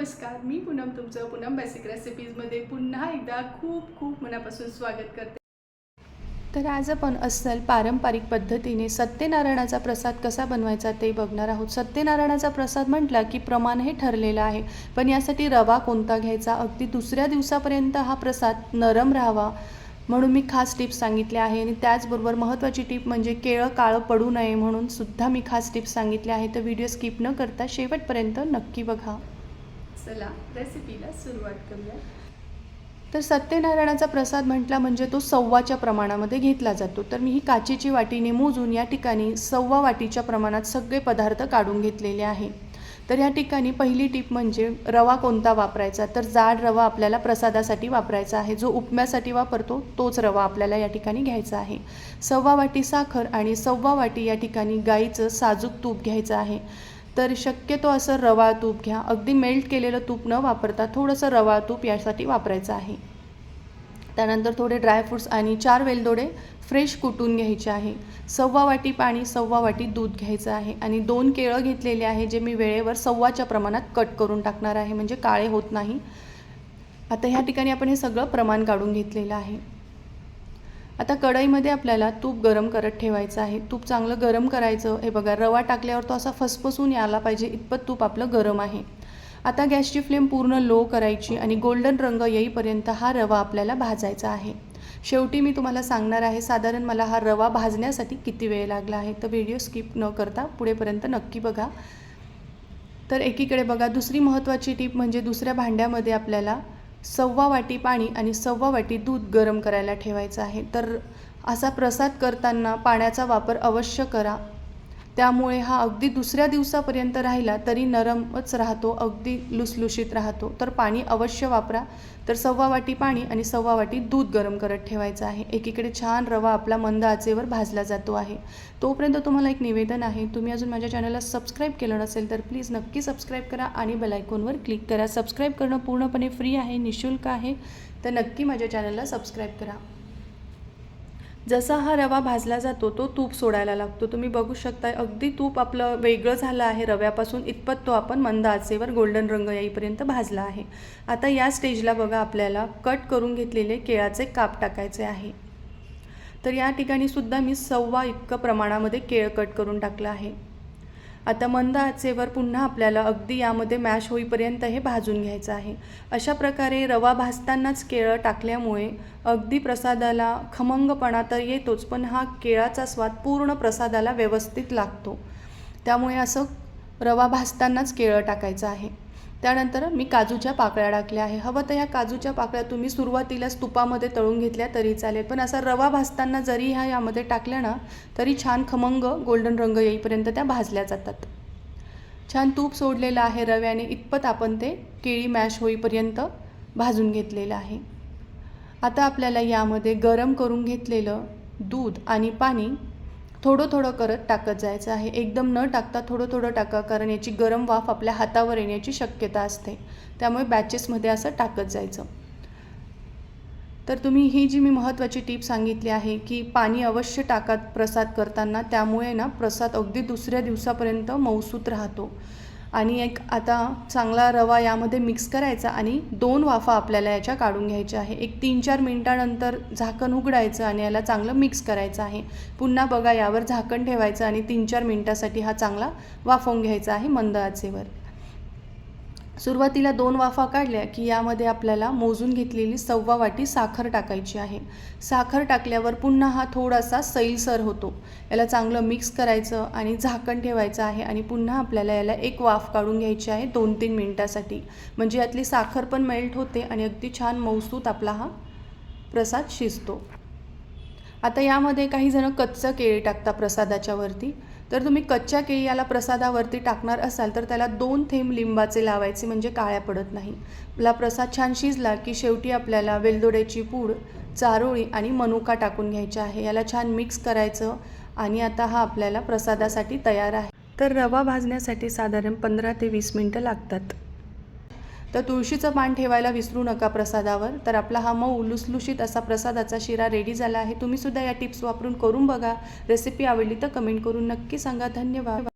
नमस्कार मी पूनम तुमचं पूनम बेसिक रेसिपीजमध्ये पुन्हा एकदा खूप खूप मनापासून स्वागत करते. तर आज आपण अस्सल पारंपरिक पद्धतीने सत्यनारायणाचा प्रसाद कसा बनवायचा ते बघणार आहोत. सत्यनारायणाचा प्रसाद म्हटला की प्रमाण हे ठरलेलं आहे पण यासाठी रवा कोणता घ्यायचा? अगदी दुसऱ्या दिवसापर्यंत हा प्रसाद नरम राहावा म्हणून मी खास टिप्स सांगितल्या आहे आणि त्याचबरोबर महत्त्वाची टिप म्हणजे केळं काळं पडू नये म्हणून सुद्धा मी खास टिप्स सांगितल्या आहे तर व्हिडिओ स्किप न करता शेवटपर्यंत नक्की बघा. चला रेसिपीला सुरुवात करूया. तर सत्यनारायणाचा प्रसाद म्हटला म्हणजे तो सव्वाच्या प्रमाणामध्ये घेतला जातो. तर मी ही काचेची वाटीने मोजून या ठिकाणी सव्वा वाटीच्या प्रमाणात सगळे पदार्थ काढून घेतलेले आहे. तर या ठिकाणी पहिली टीप म्हणजे रवा कोणता वापरायचा? तर जाड रवा आपल्याला प्रसादासाठी वापरायचा आहे. जो उपम्यासाठी वापरतो तोच रवा आपल्याला या ठिकाणी घ्यायचा आहे. सव्वा वाटी साखर आणि सव्वा वाटी या ठिकाणी गाईचं साजूक तूप घ्यायचं आहे. तर शक्यतो असं रवा तूप घ्या. अगदी मेल्ट केलेलं तूप न वापरता थोडंसं रवा तूप यासाठी वापरायचं आहे. त्यानंतर थोडे ड्रायफ्रूट्स आणि चार वेलदोडे फ्रेश कुटून घ्यायचे आहे. सव्वा वाटी पाणी सव्वा वाटी दूध घ्यायचं आहे आणि दोन केळं घेतलेले आहे जे मी वेळेवर सव्वाच्या प्रमाणात कट करून टाकणार आहे म्हणजे काळे होत नाही. आता ह्या ठिकाणी आपण हे सगळं प्रमाण काढून घेतलेलं आहे. आता कढईमध्ये आपल्याला तूप गरम करत ठेवायचं आहे. तूप चांगलं गरम करायचं. हे बघा रवा टाकल्यावर तो असा फसफसून यायला पाहिजे इतपत तूप आपलं गरम आहे. आता गॅसची फ्लेम पूर्ण लो करायची आणि गोल्डन रंग येईपर्यंत हा रवा आपल्याला भाजायचा आहे. शेवटी मी तुम्हाला सांगणार आहे साधारण मला हा रवा भाजण्यासाठी किती वेळ लागला आहे. तर व्हिडिओ स्किप न करता पुढेपर्यंत नक्की बघा. तर एकीकडे बघा दुसरी महत्त्वाची टीप म्हणजे दुसऱ्या भांड्यामध्ये आपल्याला सव्वा वाटी पाणी आणि सव्वा वाटी दूध गरम करायला ठेवायचं आहे. तर असा प्रसाद करताना पाण्याचा वापर अवश्य करा. त्यामुळे हा अगदी दुसऱ्या दिवसापर्यंत राहिला तरी नरमच राहतो अगदी लुसलुशीत राहतो. तर पाणी अवश्य वापरा. तर सव्वा वाटी पाणी आणि सव्वा वाटी दूध गरम करत ठेवायचं आहे. एकीकडे छान रवा आपला मंद आचेवर भाजला जातो आहे. तोपर्यंत तुम्हाला एक निवेदन आहे. तुम्ही अजून माझ्या चॅनलला सबस्क्राईब केलं नसेल तर प्लीज नक्की सबस्क्राईब करा आणि बेलायकॉनवर क्लिक करा. सबस्क्राईब करणं पूर्णपणे फ्री आहे निशुल्क आहे. तर नक्की माझ्या चॅनलला सबस्क्राईब करा. जसा हा रवा भाजला जातो तो तूप सोडायला लागतो. तुम्ही बघू शकता अगदी तूप आपलं वेगळं झालं आहे रव्यापासून इतपत तो आपण मंद आचेवर गोल्डन रंग येईपर्यंत भाजला आहे. आता या स्टेजला बघा आपल्याला कट करून घेतलेले केळाचे काप टाकायचे आहे. तर या ठिकाणी सुद्धा मी सव्वा इतकं प्रमाणामध्ये केळ कट करून टाकलं आहे. आता मंद आचेवर पुन्हा आपल्याला अगदी यामध्ये मॅश होईपर्यंत हे भाजून घ्यायचं आहे. अशा प्रकारे रवा भाजतानाच केळं टाकल्यामुळे अगदी प्रसादाला खमंगपणा तर येतोच पण हा केळाचा स्वाद पूर्ण प्रसादाला व्यवस्थित लागतो. त्यामुळे असं रवा भाजतानाच केळं टाकायचं आहे. त्यानंतर मी काजूच्या पाकळ्या टाकल्या आहे. हवं तर ह्या काजूच्या पाकळ्या तुम्ही सुरुवातीलाच तुपामध्ये तळून घेतल्या तरी चालेल. पण असा रवा भाजताना जरी ह्या यामध्ये टाकल्या ना तरी छान खमंग गोल्डन रंग येईपर्यंत त्या भाजल्या जातात. छान तूप सोडलेलं आहे रव्याने. इतपत आपण ते केळी मॅश होईपर्यंत भाजून घेतलेलं आहे. आता आपल्याला यामध्ये गरम करून घेतलेलं दूध आणि पाणी थोडं थोडं करत टाकत जायचं आहे. एकदम न टाकता थोडं थोडं टाका कारण याची गरम वाफ आपल्या हातावर येण्याची शक्यता असते. त्यामुळे बॅचेसमध्ये असं टाकत जायचं. तर तुम्ही ही जी मी महत्त्वाची टीप सांगितली आहे की पाणी अवश्य टाकात प्रसाद करताना त्यामुळे ना प्रसाद अगदी दुसऱ्या दिवसापर्यंत मौसूत राहतो. आणि एक आता चांगला रवा यामध्ये मिक्स करायचा आणि दोन वाफा आपल्याला याच्या काढून घ्यायच्या आहे. एक तीन चार मिनटानंतर झाकण उघडायचं आणि याला चांगलं मिक्स करायचं आहे. पुन्हा बघा यावर झाकण ठेवायचं आणि तीन चार मिनटासाठी हा चांगला वाफवून घ्यायचा आहे मंद आचेवर. सुरुवातीला दोन वाफा काढल्या की यामध्ये आपल्याला मोजून घेतलेली सव्वा वाटी साखर टाकायची आहे. साखर टाकल्यावर पुन्हा हा थोडासा सैलसर होतो. याला चांगलं मिक्स करायचं आणि झाकण ठेवायचं आहे आणि पुन्हा आपल्याला याला एक वाफ काढून घ्यायची आहे दोन तीन मिनटासाठी. म्हणजे यातली साखर पण मेल्ट होते आणि अगदी छान मौसूत आपला हा प्रसाद शिजतो. आता यामध्ये काही जण कच्चं केळी टाकता प्रसादाच्या वरती. तर तुम्ही कच्च्या केळी याला प्रसादावरती टाकणार असाल तर त्याला दोन थेंब लिंबाचे लावायचे म्हणजे काळ्या पडत नाही. आपला प्रसाद छान शिजला की शेवटी आपल्याला वेलदोड्याची पूड चारोळी आणि मनुका टाकून घ्यायच्या आहे. याला छान मिक्स करायचं आणि आता हा आपल्याला प्रसादासाठी तयार आहे. तर रवा भाजण्यासाठी साधारण पंधरा ते वीस मिनटं लागतात. तर तुळशीचं पान ठेवायला विसरू नका प्रसादावर. तर आपला हा मऊ लुसलुशीत असा प्रसादाचा शिरा रेडी झाला आहे. तुम्ही सुद्धा या टिप्स वापरून करून बघा. रेसिपी आवडली तर कमेंट करून नक्की सांगा. धन्यवाद.